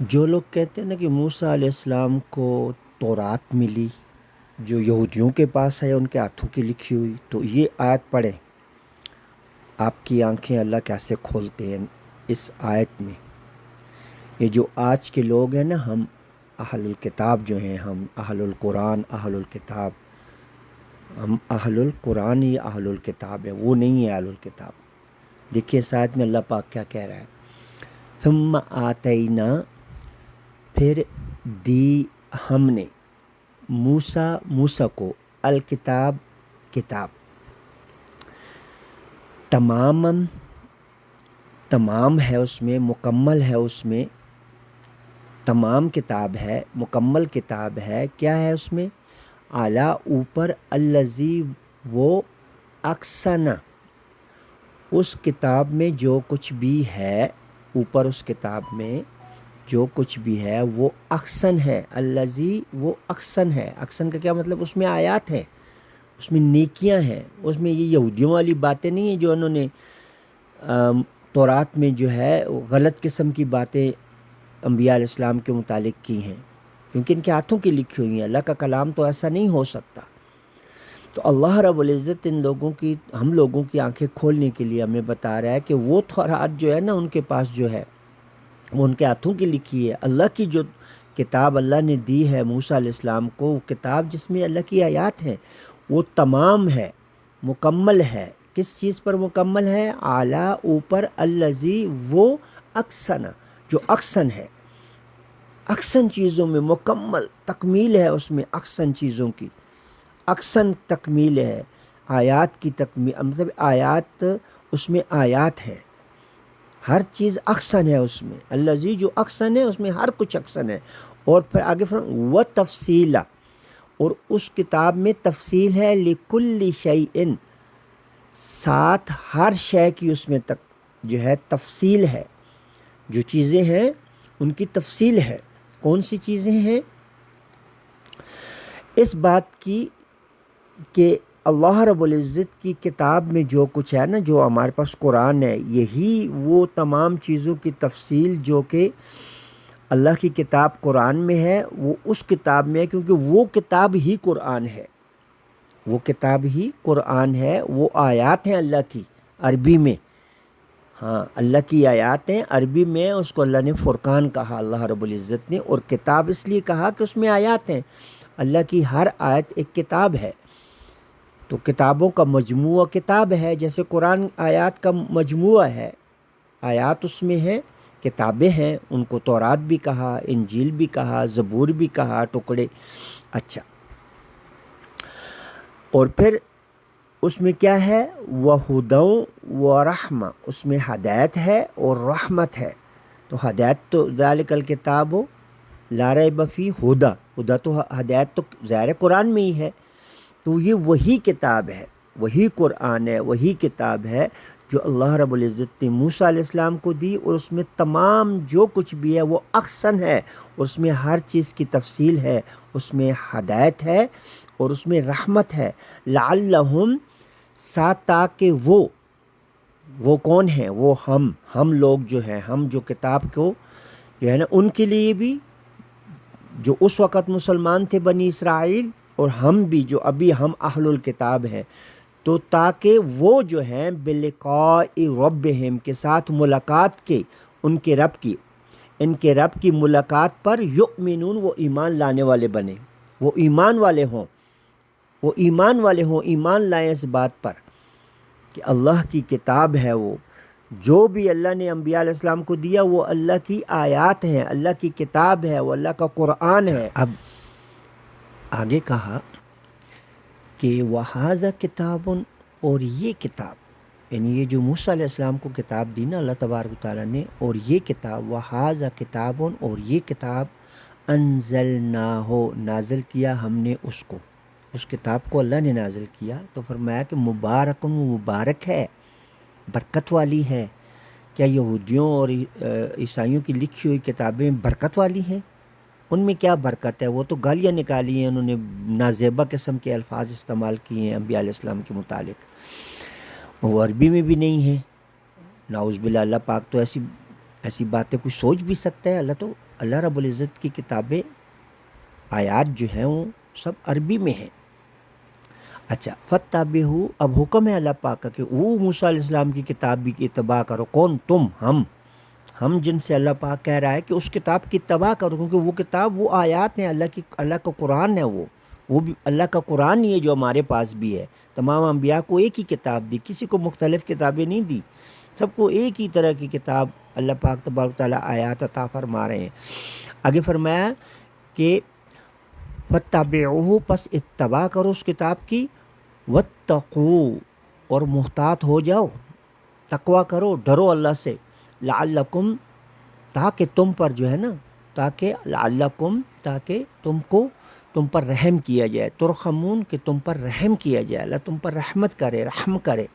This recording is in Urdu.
جو لوگ کہتے ہیں نا کہ موسیٰ علیہ السلام کو تورات ملی، جو یہودیوں کے پاس ہے، ان کے ہاتھوں کی لکھی ہوئی، تو یہ آیت پڑھیں۔ آپ کی آنکھیں اللہ کیسے کھولتے ہیں اس آیت میں؟ یہ جو آج کے لوگ ہیں نا، ہم اہل الکتاب جو ہیں، ہم اہل القرآن، اہل الکتاب، ہم اہل القرآن ہی اہل الکتاب ہیں، وہ نہیں ہے اہل الکتاب۔ دیکھیے ساتھ میں اللہ پاک کیا کہہ رہا ہے۔ ثم آتینا پھر دی ہم نے موسا موسا کو الکتاب، کتاب۔ تمام تمام ہے اس میں، مکمل ہے اس میں۔ تمام کتاب ہے، مکمل کتاب ہے۔ کیا ہے اس میں؟ اعلیٰ، اوپر الزی وہ اکثنا اس کتاب میں جو کچھ بھی ہے، اوپر اس کتاب میں جو کچھ بھی ہے وہ اکثن ہے الزی وہ اکثن ہے اکثن کا کیا مطلب؟ اس میں آیات ہیں، اس میں نیکیاں ہیں، اس میں یہ یہودیوں والی باتیں نہیں ہیں جو انہوں نے تورات میں جو ہے غلط قسم کی باتیں انبیاء علیہ السلام کے متعلق کی ہیں۔ کیونکہ ان کے ہاتھوں کی لکھی ہوئی ہیں۔ اللہ کا کلام تو ایسا نہیں ہو سکتا۔ تو اللہ رب العزت ان لوگوں کی، ہم لوگوں کی آنکھیں کھولنے کے لیے ہمیں بتا رہا ہے کہ وہ تورات جو ہے نا ان کے پاس جو ہے وہ ان کے ہاتھوں کی لکھی ہے۔ اللہ کی جو کتاب اللہ نے دی ہے موسیٰ علیہ السلام کو، وہ کتاب جس میں اللہ کی آیات ہیں، وہ تمام ہے، مکمل ہے۔ کس چیز پر مکمل ہے؟ اعلیٰ اوپر الزی وہ اکثن جو اکثن ہے۔ اکثن چیزوں میں مکمل تکمیل ہے اس میں اکثن چیزوں کی۔ اکثن تکمیل ہے، آیات کی تکمیل مطلب آیات، اس میں آیات ہے ہر چیز اکثن ہے اس میں۔ اللہ جی جو اکثن ہے اس میں ہر کچھ اکثن ہے۔ اور پھر آگے فرم و تفصیلہ اور اس کتاب میں تفصیل ہے لکل شعین ساتھ ہر شے کی اس میں تک جو ہے تفصیل ہے۔ جو چیزیں ہیں، ان کی تفصیل ہے۔ کون سی چیزیں ہیں؟ اس بات کی کہ اللہ رب العزت کی کتاب میں جو کچھ ہے نا، جو ہمارے پاس قرآن ہے، یہی وہ تمام چیزوں کی تفصیل جو کہ اللہ کی کتاب قرآن میں ہے، وہ اس کتاب میں ہے، کیونکہ وہ کتاب ہی قرآن ہے۔ وہ کتاب ہی قرآن ہے، وہ آیات ہیں اللہ کی عربی میں۔ ہاں اللہ کی آیات ہیں عربی میں، اس کو اللہ نے فرقان کہا، اللہ رب العزت نے، اور کتاب اس لیے کہا کہ اس میں آیات ہیں۔ اللہ کی ہر آیت ایک کتاب ہے۔ تو کتابوں کا مجموعہ کتاب ہے، جیسے قرآن آیات کا مجموعہ ہے۔ آیات اس میں ہیں، کتابیں ہیں، ان کو تورات بھی کہا، انجیل بھی کہا، زبور بھی کہا، ٹکڑے۔ اچھا۔ اور پھر اس میں کیا ہے؟ وہ ہدوں و رحمہ اس میں ہدایت ہے اور رحمت ہے۔ تو ہدایت تو ذالک الکتاب ہو لار بفی ہدا۔ ہدا تو ہدایت تو ظاہر قرآن میں ہی ہے۔ تو یہ وہی کتاب ہے، وہی قرآن ہے، وہی کتاب ہے جو اللہ رب العزت نے موسیٰ علیہ السلام کو دی اور اس میں تمام جو کچھ بھی ہے وہ اکثن ہے۔ اس میں ہر چیز کی تفصیل ہے، اس میں ہدایت ہے اور اس میں رحمت ہے۔ لعلہم ساتھ تاکہ وہ وہ کون ہیں؟ وہ ہم ہم لوگ جو ہیں، ہم جو کتاب کو جو ہے نا ان کے لیے بھی جو اس وقت مسلمان تھے بنی اسرائیل اور ہم بھی جو ابھی ہم اہل الکتاب ہیں، تو تاکہ وہ جو ہیں بلقاء رب کے ساتھ ملاقات کے ان کے رب کی، ان کے رب کی ملاقات پر یؤمنون وہ ایمان لانے والے بنے، وہ ایمان والے ہوں، وہ ایمان والے ہوں، ایمان لائیں اس بات پر کہ اللہ کی کتاب ہے وہ۔ جو بھی اللہ نے انبیاء علیہ السلام کو دیا، وہ اللہ کی آیات ہیں، اللہ کی کتاب ہے، وہ اللہ کا قرآن ہے۔ اب آگے کہا کہ وہ کتاب اور یہ کتاب یعنی یہ جو موسیٰ علیہ السلام کو کتاب دی نا اللہ تبارک تعالیٰ نے، اور یہ کتاب، وہ کتاب اور یہ کتاب انزل نہ ہو نازل کیا ہم نے اس کو۔ اس کتاب کو اللہ نے نازل کیا تو فرمایا کہ مبارک و مبارک ہے، برکت والی ہے۔ کیا یہودیوں اور عیسائیوں کی لکھی ہوئی کتابیں برکت والی ہیں؟ ان میں کیا برکت ہے؟ وہ تو گالیاں نکالی ہیں، انہوں نے نازیبہ قسم کے الفاظ استعمال کیے ہیں انبیاء علیہ السلام کے متعلق۔ وہ عربی میں بھی نہیں ہے ناؤز باللہ، اللہ پاک تو ایسی ایسی باتیں کوئی سوچ بھی سکتا ہے؟ اللہ تو، اللہ رب العزت کی کتابیں، آیات جو ہیں وہ سب عربی میں ہیں۔ اچھا فتح ہو اب حکم ہے اللہ پاک کا کہ وہ موسیٰ علیہ السلام کی کتاب بھی اتباع کرو۔ کون؟ تم، ہم۔ ہم جن سے اللہ پاک کہہ رہا ہے کہ اس کتاب کی اتباع کرو، کیونکہ وہ کتاب، وہ آیات ہیں اللہ کی، اللہ کا قرآن ہے وہ۔ وہ بھی، اللہ کا قرآن ہی ہے جو ہمارے پاس بھی ہے۔ تمام انبیاء کو ایک ہی کتاب دی، کسی کو مختلف کتابیں نہیں دی۔ سب کو ایک ہی طرح کی کتاب اللہ پاک تبارک تعالیٰ آیات عطا فرما رہے ہیں۔ آگے فرمایا کہ فتح پس اتباع کرو اس کتاب کی۔ وتقو اور محتاط ہو جاؤ۔ تقوا کرو، ڈرو اللہ سے۔ لعلکم، تاکہ تم پر جو ہے نا، تاکہ لعلکم، تاکہ تم کو تم پر رحم کیا جائے۔ ترخمون کہ تم پر رحم کیا جائے۔ اللہ تم پر رحمت کرے، رحم کرے۔